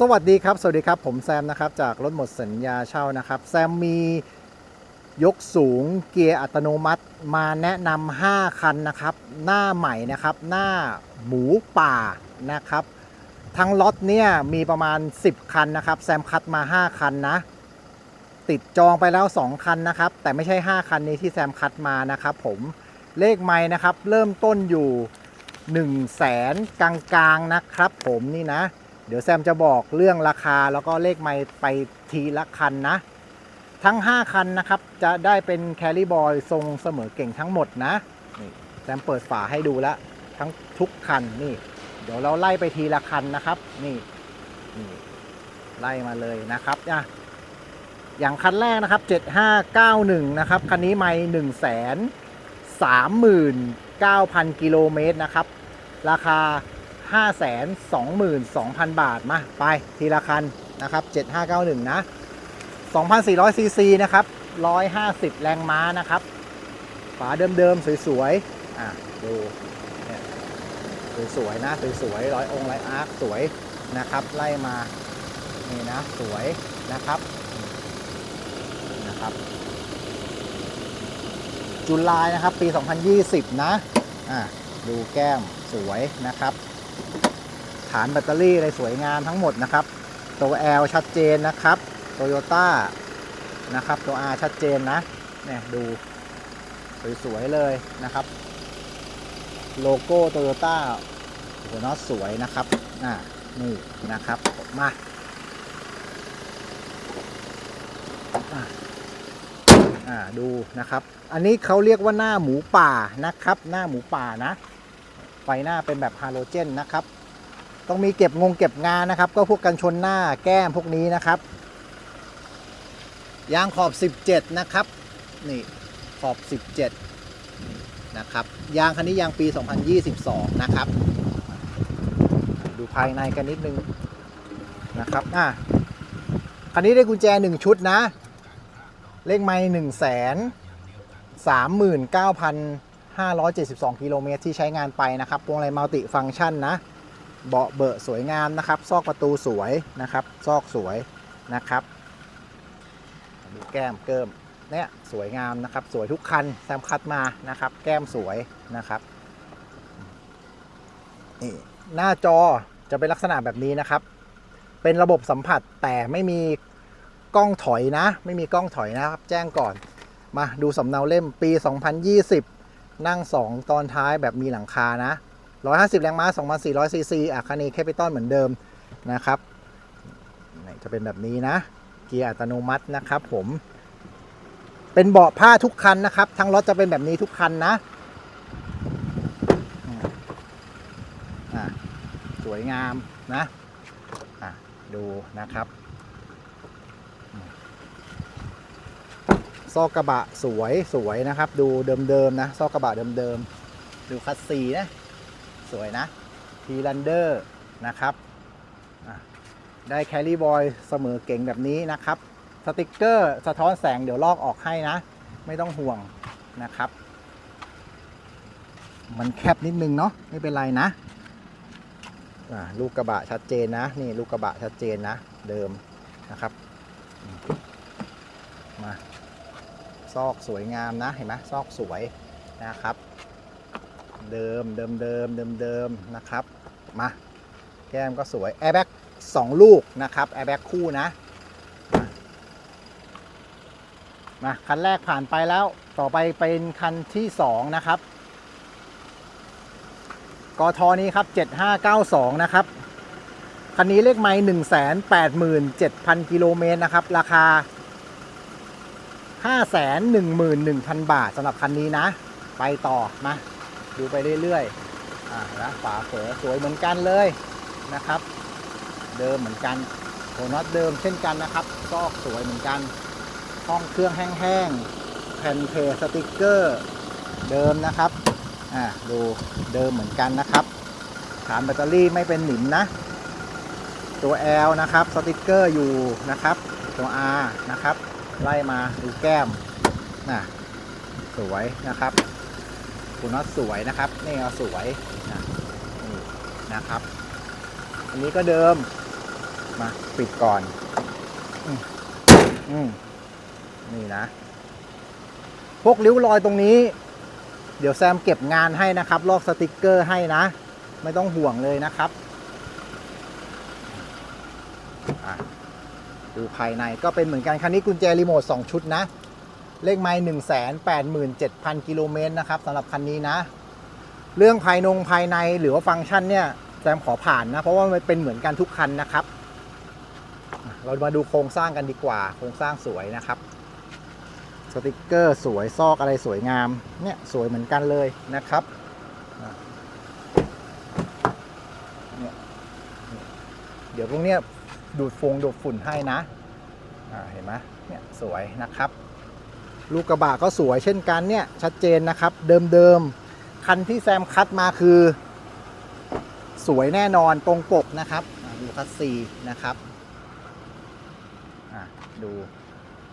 สวัสดีครับ สวัสดีครับ ผมแซมนะครับ จากรถหมดสัญญาเช่านะครับ แซมมียกสูงเกียร์อัตโนมัติมาแนะนำ5คันนะครับ หน้าใหม่นะครับ หน้าหมูป่านะครับ ทั้งล็อตเนี่ยมีประมาณ 10 คันนะครับ แซมคัดมา 5 คันนะ ติดจองไปแล้ว 2 คันนะครับ แต่ไม่ใช่ 5 คันนี้ที่แซมคัดมานะครับผม เลขไม่นะครับ เริ่มต้นอยู่ 1 0 0 0 0แสนกลางๆนะครับผมนี่นะ เดี๋ยวแซมจะบอกเรื่องราคาแล้วก็เลขไม่ไปทีละคันนะ ทั้ง 5 คันนะครับ จะได้เป็นแคริบอยทรงเสมอเก่งทั้งหมดนะนี่แซมเปิดฝาให้ดูแล้วทั้งทุกคันนี่ เดี๋ยวเราไล่ไปทีละคันนะครับ นี่นี่ไล่มาเลยนะครับอะอย่างคันแรกนะครับ 7591 นะครับ คันนี้ไม่1 3 9 0 0 0 กิโลเมตรนะครับ ราคา 522,000 บาทมาไปทีละคันนะครับ 7591 นะ 2,400 ซีซีนะครับ 150 แรงม้านะครับ ฝาเดิมๆ สวยๆ อะ ดูเนี่ยสวยๆนะ สวยๆร้อยองค์ร้อยอาร์คสวยนะครับ ไล่มา นี่นะ สวยนะครับนะครับ จุลายนะครับ ปี 2020 นะ อะ ดูแก้มสวยนะครับ ฐานแบตเตอรี่อะไรสวยงามทั้งหมดนะครับ ตัว L ชัดเจนนะครับโตโยต้านะครับ ตัว R ชัดเจนนะเนี่ยดูสวยๆเลยนะครับ โลโก้โตโยต้าหัวน็อตสวยนะครับอ่านี่นะครับมาอ่าดูนะครับ อันนี้เขาเรียกว่าหน้าหมูป่านะครับ หน้าหมูป่านะ ไฟหน้าเป็นแบบฮาโลเจนนะครับ ต้องมีเก็บงงเก็บงานนะครับ ก็พวกกันชนหน้าแก้มพวกนี้นะครับ ยางขอบ 17 นะครับ นี่ขอบ 17 นะครับ ยางคันนี้ยางปี 2022 นะครับ ดูภายในกันนิดนึงนะครับ อะ คันนี้ได้กุญแจ 1 ชุดนะ เลขไม่1 3 9 572 กิโลเมตรที่ใช้งานไปนะครับพวงมาลัยมัลติฟังก์ชันนะ เบาะเบอะสวยงามนะครับ ซอกประตูสวยนะครับ ซอกสวยนะครับดูแก้มเกิมเนี่ยสวยงามนะครับ สวยทุกคันแซมคัดมานะครับ แก้มสวยนะครับนี่หน้าจอจะเป็นลักษณะแบบนี้นะครับ เป็นระบบสัมผัสแต่ไม่มีกล้องถอยนะ ไม่มีกล้องถอยนะครับ แจ้งก่อนมาดูสำเนาเล่มปี 2020 นั่ง 2 ตอนท้ายแบบมีหลังคานะ 150 แรงม้า 2,400 ซีซีอะคานีแคปิตอลเหมือนเดิมนะครับจะเป็นแบบนี้นะ เกียร์อัตโนมัตินะครับผมเป็นเบาะผ้าทุกคันนะครับ ทั้งรถจะเป็นแบบนี้ทุกคันนะสวยงามนะะดูนะครับซอกกระบะสวยสวยนะครับ ดูเดิมๆนะซอกกระบะเดิมๆดูคัสซีนะ สวยนะทีลันเดอร์นะครับได้แคลรี่บอยเสมอเก่งแบบนี้นะครับ สติกเกอร์สะท้อนแสงเดี๋ยวลอกออกให้นะ ไม่ต้องห่วงนะครับ มันแคบนิดนึงเนาะไม่เป็นไรนะลูกกระบะชัดเจนนะ นี่ลูกกระบะชัดเจนนะ เดิมนะครับ มา ซอกสวยงามนะ เห็นไหมซอกสวยนะครับ เดิมเดิมเดิมเดิมเดิมนะครับ มา แก้มก็สวยแอร์แบ็กสองลูกนะครับแอร์แบ็กคู่นะมาคันแรกผ่านไปแล้วต่อไปเป็นคันที่ 2 นะครับกทนี้ครับ 7592 นะครับ คันนี้เลขไม้187,000 กิโลเมตรนะครับ ราคา 511,000 บาทสำหรับคันนี้นะ ไปต่อมา ดูไปเรื่อยๆอ่านะฝาเฝอสวยเหมือนกันเลยนะครับ เดิมเหมือนกันโหน็อตเดิมเช่นกันนะครับซอกสวยเหมือนกัน ห้องเครื่องแห้งๆแผ่นเพสติกเกอร์เดิมนะครับอ่าดูเดิมเหมือนกันนะครับฐานแบตเตอรี่ไม่เป็นหนิมนะ ตัว L นะครับสติกเกอร์อยู่นะครับตัว R นะครับ ไล่มาดูแก้มน่ะสวยนะครับ คุณน็อตสวยนะครับ นี่ก็สวยนะนี่นะครับ อันนี้ก็เดิม มาปิดก่อน อืมอมนี่นะ พวกริ้วรอยตรงนี้ เดี๋ยวแซมเก็บงานให้นะครับ ลอกสติกเกอร์ให้นะ ไม่ต้องห่วงเลยนะครับดูภายในก็เป็นเหมือนกันคันนี้กุญแจรีโมท2ชุดนะ เลขไม้หนึ่งแสนแปดหมื่นเจ็ดพันกิโลเมตรนะครับสำหรับคันนี้นะ เรื่องภายนงภายในหรือว่าฟังก์ชันเนี่ยแซมขอผ่านนะ เพราะว่ามันเป็นเหมือนกันทุกคันนะครับ เรามาดูโครงสร้างกันดีกว่า โครงสร้างสวยนะครับ สติกเกอร์สวยซอกอะไรสวยงาม เนี่ยสวยเหมือนกันเลยนะครับเดี๋ยวพวกเนี้ยดูดฟงดูดฝุ่นให้นะเห็นไหมเนี่ยสวยนะครับ ลูกกระบะก็สวยเช่นกันเนี่ยชัดเจนนะครับ เดิมๆ คันที่แซมคัดมาคือ สวยแน่นอนตรงปกนะครับดูคัสซีนะครับอะดู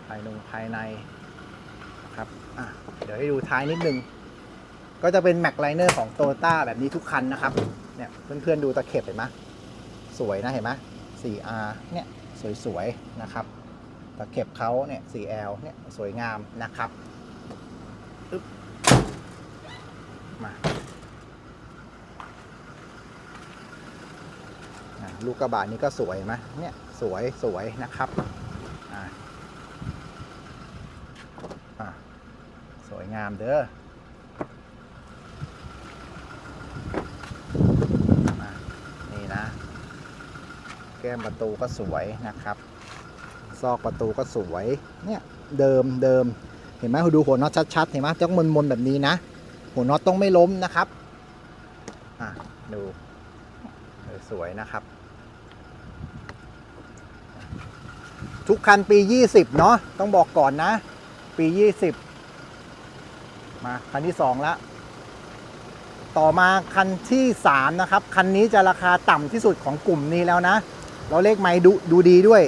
ภายนงภายในครับอะเดี๋ยวให้ดูท้ายนิดนึง ก็จะเป็นแม็กไลเนอร์ของโตโต้าแบบนี้ทุกคันนะครับเนี่ยเพื่อนๆดูตะเข็บเห็นไหมสวยนะเห็นไหม 4R เนี่ยสวยๆนะครับ ตะเข็บเขาเนี่ย 4L เนี่ยสวยงามนะครับมาลูกกระบะนี้ก็สวยไหมเนี่ยสวยสวยนะครับสวยงามเด้อนี่นะ แก้มประตูก็สวยนะครับ ซอกประตูก็สวย เนี่ยเดิมเดิมเห็นไหมดูหัวน็อตชัดๆ เห็นไหมต้องมนๆแบบนี้นะ หัวน็อตต้องไม่ล้มนะครับ อะดูสวยนะครับ ทุกคันปี 20 เนาะต้องบอกก่อนนะ ปี 20 มา คันที่ 2 แล้ว ต่อมาคันที่ 3 นะครับ คันนี้จะราคาต่ำที่สุดของกลุ่มนี้แล้วนะ เราเลขไม้ดูดูดีด้วย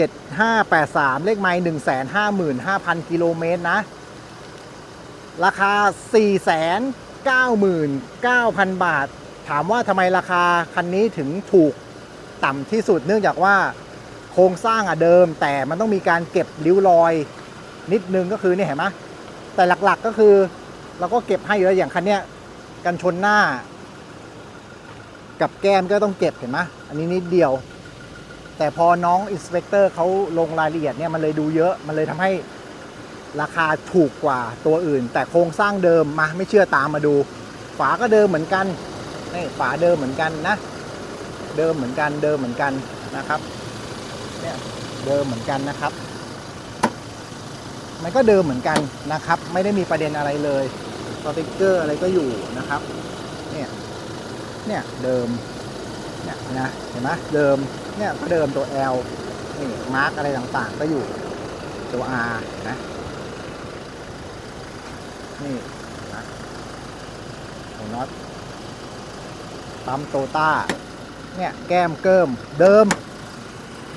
7583 เลขไม้155,000 กิโลเมตรนะ ราคา 499,000 บาท ถามว่าทำไมราคาคันนี้ถึงถูกต่ำที่สุดเนื่องจากว่าโครงสร้างอะเดิม แต่มันต้องมีการเก็บริ้วรอยนิดนึงก็คือนี่เห็นไหมแต่หลักๆก็คือเราก็เก็บให้อยู่แล้วอย่างคันเนี้ยกันชนหน้า กับแก้มก็ต้องเก็บเห็นไหมอันนี้นิดเดียว แต่พอน้องอินสเปกเตอร์เขาลงรายละเอียดเนี่ยมันเลยดูเยอะมันเลยทำให้ราคาถูกกว่าตัวอื่น แต่โครงสร้างเดิมมาไม่เชื่อตามมาดู ฝาก็เดิมเหมือนกันนี่ฝาเดิมเหมือนกันนะ เดิมเหมือนกันเดิมเหมือนกันนะครับเนี่ยเดิมเหมือนกันนะครับ มันก็เดิมเหมือนกันนะครับ ไม่ได้มีประเด็นอะไรเลยสติกเกอร์อะไรก็อยู่นะครับเนี่ยเนี่ยเดิม เนี่ยนะเห็นไหมเดิมเนี่ยก็เดิมตัว L นี่มาร์กอะไรต่างๆ ก็อยู่ตัว R นะนี่นะหัวน็อตปั๊มโตต้าเนี่ยแก้มเกิมเดิม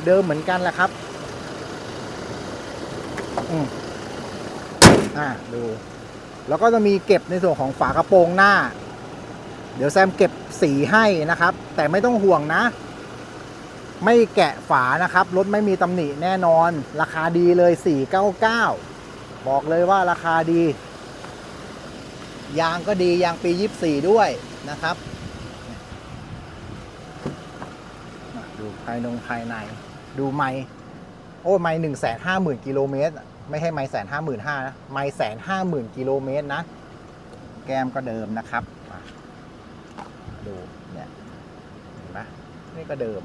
เดิมเหมือนกันแหละครับอืมอ่าดู แล้วก็จะมีเก็บในส่วนของฝากระโปรงหน้า เดี๋ยวแซมเก็บสีให้นะครับ แต่ไม่ต้องห่วงนะ ไม่แกะฝานะครับ รถไม่มีตำหนิแน่นอน ราคาดีเลย 499 บอกเลยว่าราคาดี ยางก็ดียางปี 24 ด้วยนะครับ ดูภายนงภายใน ดูไม้โอ้ ไม้หนึ่งแสนห้าหมื่นกิโลเมตร ไม่ใช่ไม้แสนห้าหมื่นห้านะ ไม้แสนห้าหมื่นกิโลเมตรนะ แก้มก็เดิมนะครับอะดูเนี่ยเห็นไหม นี่ก็เดิม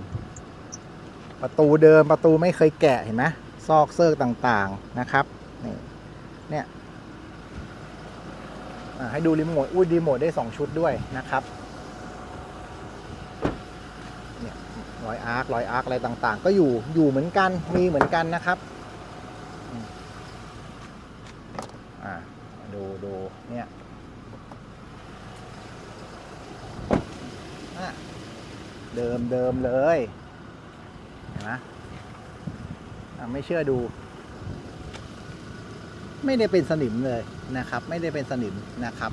ประตูเดิมประตูไม่เคยแกะเห็นไหมซอกเซิร์กต่างๆนะครับนี่เนี่ยให้ดูรีโมทอุ้ยรีโมทได้ 2 ชุดด้วยนะครับเนี่ยรอยอาร์ครอยอาร์คอะไรต่างๆ ก็อยู่อยู่เหมือนกันมีเหมือนกันนะครับอ่าดูดูเนี่ย เดิมเดิมเลยเห็นไหมไม่เชื่อดู ไม่ได้เป็นสนิมเลยนะครับ ไม่ได้เป็นสนิมนะครับ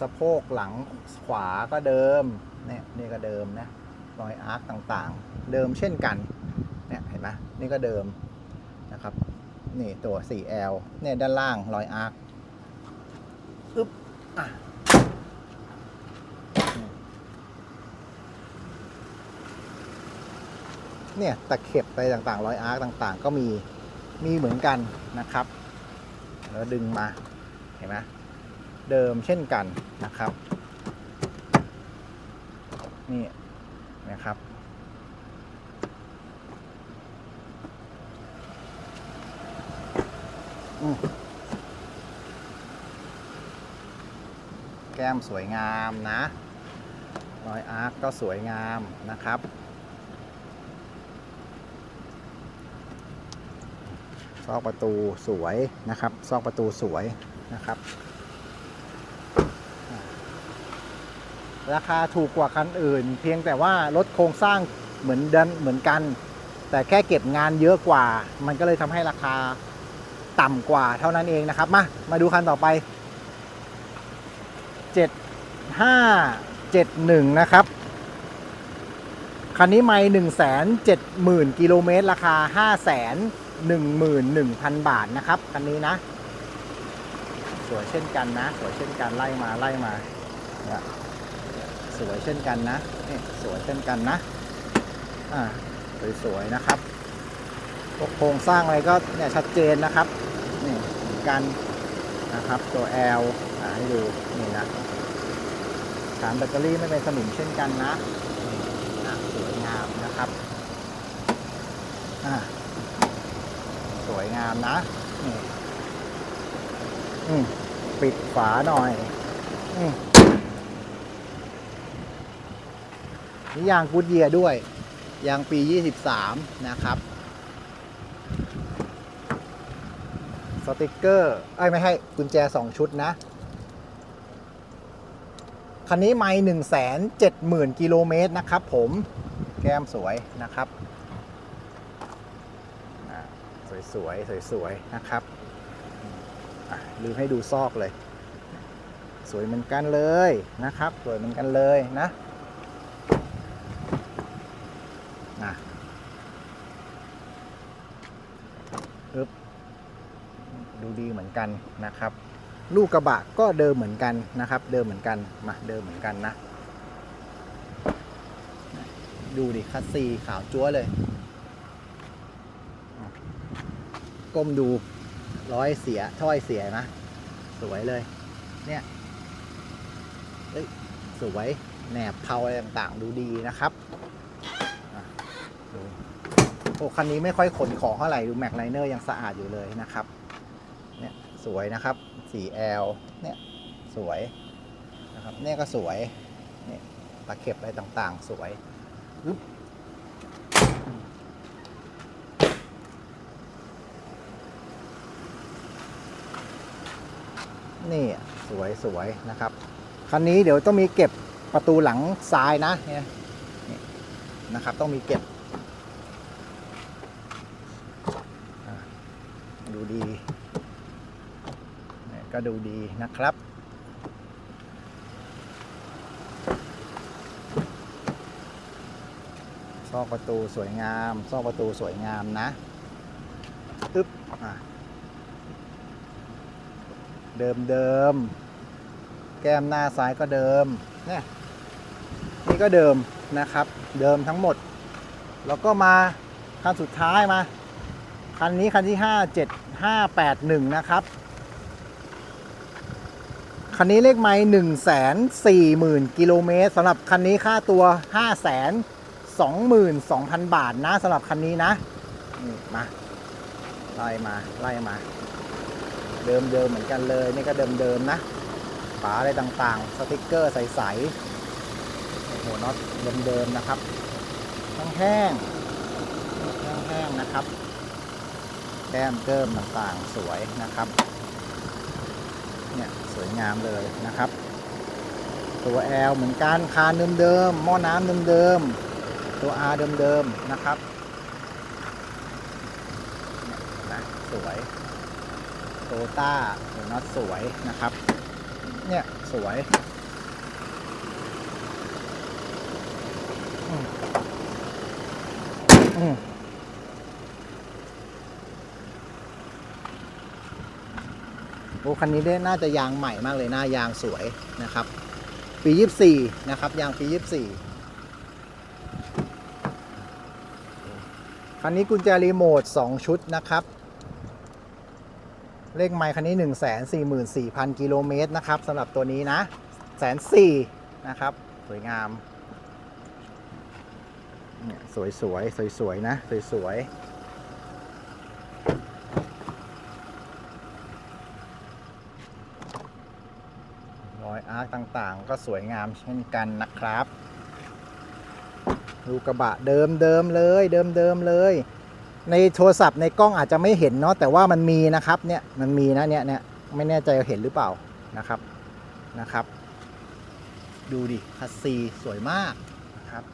สะโพกหลังขวาก็เดิม เนี่ยนี่ก็เดิมนะ รอยอาร์คต่างๆ เดิมเช่นกัน เนี่ยเห็นไหมนี่ก็เดิม นี่ตัว 4L เนี่ยด้านล่างรอยอาร์คอึ๊บอะเนี่ยตะเข็บไปต่างๆรอยอาร์คต่างๆ ก็มีมีเหมือนกันนะครับ แล้วดึงมาเห็นไหมเดิมเช่นกันนะครับ นี่นะครับ อืม แก้มสวยงามนะ รอยอาร์คก็สวยงามนะครับ ซอกประตูสวยนะครับ ซอกประตูสวยนะครับ ราคาถูกกว่าคันอื่น เพียงแต่ว่ารถโครงสร้างเหมือนเดินเหมือนกัน แต่แค่เก็บงานเยอะกว่า มันก็เลยทำให้ราคา ต่ำกว่าเท่านั้นเองนะครับ มา มาดูคันต่อไป 7571 นะครับ คันนี้ไม่1 7 0 0 0 0 กิโลเมตร ราคา5 1 1 0 0 0 บาทนะครับ คันนี้นะ สวยเช่นกันนะ สวยเช่นกัน ไล่มาไล่มาสวยเช่นกันนะสวยเช่นกันนะ อ่า สวยๆนะครับ โครงสร้างอะไรก็เนี่ยชัดเจนนะครับนี่กันนะครับตัว L อให้ดูนี่นะฐานแบตเตอรี่ไม่เป็นสนิมเช่นกันนะนสวยงามนะครับอ่าสวยงามนะนี่อืมปิดฝาหน่อยอืมนี่ยางกูดเยียด้วยยางปี 23 นะครับ ติกเกอร์ไอ้ไม่ให้กุญแจ 2 ชุดนะ คันนี้ไม่1 7 0 0 0 0กิโลเมตรนะครับผมแก้มสวยนะครับอ่าสวยๆสวยๆนะครับลืมให้ดูซอกเลย สวยเหมือนกันเลยนะครับ สวยเหมือนกันเลยนะอะอึ๊บดูดีเหมือน กันนะครับ ลูกกระบะก็เดิมเหมือนกันนะครับ เดิมเหมือนกันมาเดิมเหมือนกันนะ ดูดิคัสซีขาวจั๊วเลยก้มดูร้อยเสียถ้อยเสียนะ สวยเลย เนี่ยเอ้ยสวยแหนบเพาอะไรต่างๆ ดูดีนะครับโอ้คันนี้ไม่ค่อยขนของเท่าไหร่ดูแม็กไลเนอร์ยังสะอาดอยู่เลยนะครับ สวยนะครับ 4L เนี่ยสวยนะครับเนี่ยก็สวยเนี่ยตะเข็บอะไรต่างๆ สวยปึ๊บนี่สวยสวยนะครับคันนี้เดี๋ยวต้องมีเก็บประตูหลังซ้ายนะเนี่ยนี่นะครับ ต้องมีเก็บอะดูดีเนี่ย ก็ดูดีนะครับซอกประตูสวยงาม ซอกประตูสวยงามนะอึ๊บเดิมเดิม แก้มหน้าซ้ายก็เดิมเนี่ยนี่ก็เดิมนะครับ เดิมทั้งหมด แล้วก็มาคันสุดท้ายมา คันนี้คันที่ 5 7 5 8 1 นะครับ คันนี้เลขไม้หนึ่งแสนสี่หมื่นกิโลเมตรสำหรับคันนี้ค่าตัวห้าแสนสองหมื่นสองพันบาทนะสำหรับคันนี้นะนี่มาไล่มาไล่มา เดิมเดิมเหมือนกันเลย นี่ก็เดิมเดิมนะฝาอะไรต่างๆ สติกเกอร์ใสๆโอ้โหน็อตเดิมเดิมๆนะครับทั้งแห้งแห้งๆนะครับแก้มเกิมต่างๆสวยนะครับ เนี่ยสวยงามเลยนะครับ ตัวแอลเหมือนกันคานเดิมๆหม้อน้ำเดิมๆตัวอาเดิมๆนะครับน่ะสวยโตต้าหัวน็อตสวยนะครับ เนี่ยสวยอืม โอ้คันนี้ได้น่าจะยางใหม่มากเลยหน้ายางสวยนะครับ ปี 24 นะครับ ยางปี 24 คันนี้กุญแจรีโมท 2 ชุดนะครับ เลขไมค์คันนี้ 144,000 กิโลเมตรนะครับสำหรับตัวนี้นะแสนสี่นะครับ สวยงามเนี่ยสวยสวยสวยสวยนะ สวยสวย รอยอาร์คต่างๆ ก็สวยงามเช่นกันนะครับ ดูกระบะเดิมเดิมๆเลย เดิมเดิมๆเลย ในโทรศัพท์ในกล้องอาจจะไม่เห็นเนาะแต่ว่ามันมีนะครับเนี่ยมันมีนะเนี่ยเนี่ยไม่แน่ใจว่าเห็นหรือเปล่านะครับนะครับ ดูดิคัสซีสวยมากนะครับ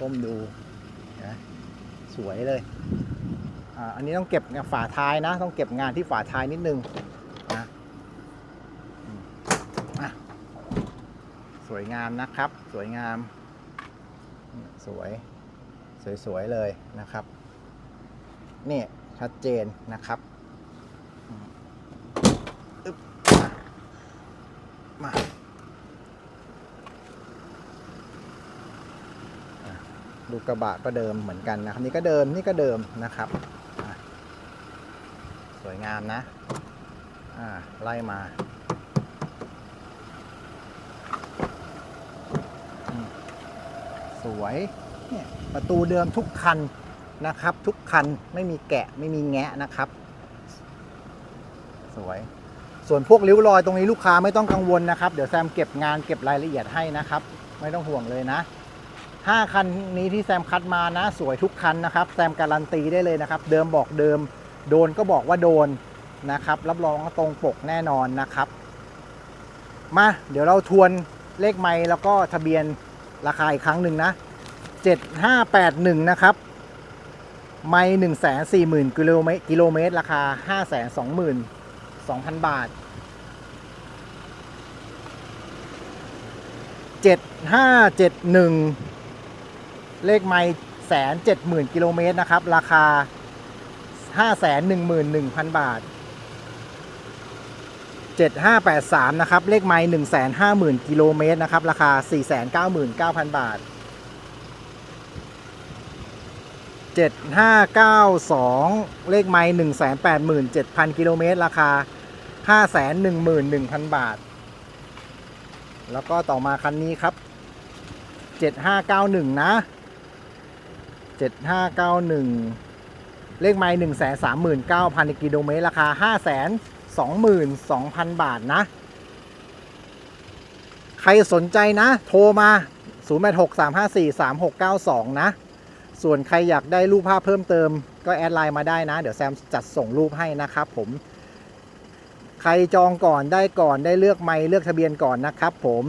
ก้มดูนะสวยเลยอ่าอันนี้ต้องเก็บฝาท้ายนะ ต้องเก็บงานที่ฝาท้ายนิดนึงนะอืมอะส วยงามนะครับ สวยงาม สวย สวย ๆ เลยนะครับ นี่ ชัดเจนนะครับมามาอะลูกระบะก็เดิมเหมือนกันนะครับ นี่ก็เดิมนี่ก็เดิมนะครับ สวยงามนะ อ่า ไล่มาอืม สวยเนี่ยประตูเดิมทุกคันนะครับ ทุกคันไม่มีแกะไม่มีแงะนะครับ สวย ส่วนพวกริ้วรอยตรงนี้ลูกค้าไม่ต้องกังวลนะครับ เดี๋ยวแซมเก็บงานเก็บรายละเอียดให้นะครับ ไม่ต้องห่วงเลยนะห้าคันนี้ที่แซมคัดมานะ สวยทุกคันนะครับ แซมการันตีได้เลยนะครับ เดิมบอกเดิม โดนก็บอกว่าโดนนะครับ รับรองว่าตรงปกแน่นอนนะครับ มา เดี๋ยวเราทวนเลขไมล์แล้วก็ทะเบียน ราคาอีกครั้งหนึ่งนะ 7581 นะครับ ไม่ 140,000กิโลเมตรกิโลเมตร ราคา 522,000 บาท 7571 เลขไม่แสนเจ็ดหมื่นกิโลเมตรนะครับ ราคา 511,000 บาท 7583 นะครับ เลขไม้150,000 กิโลเมตรนะครับ ราคา 499,000 บาท 7592 เลขไม้187,000 กิโลเมตร ราคา 511,000 บาท แล้วก็ต่อมาคันนี้ครับ 7591 นะ 7591 เลขไม้139,000 กิโลเมตร ราคา 5 0 0 0 0 22,000 บาทนะ ใครสนใจนะ โทรมา 0863543692 นะ ส่วนใครอยากได้รูปภาพเพิ่มเติมก็แอดไลน์มาได้นะ เดี๋ยวแซมจัดส่งรูปให้นะครับผม ใครจองก่อนได้ก่อนได้เลือกไมล์เลือกทะเบียนก่อนนะครับผม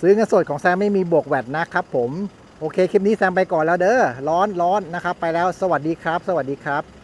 ซื้อเงินสดของแซมไม่มีบวกแวดนะครับผม โอเค คลิปนี้แซมไปก่อนแล้วเด้อร้อนร้อนนะครับ ไปแล้วสวัสดีครับ สวัสดีครับ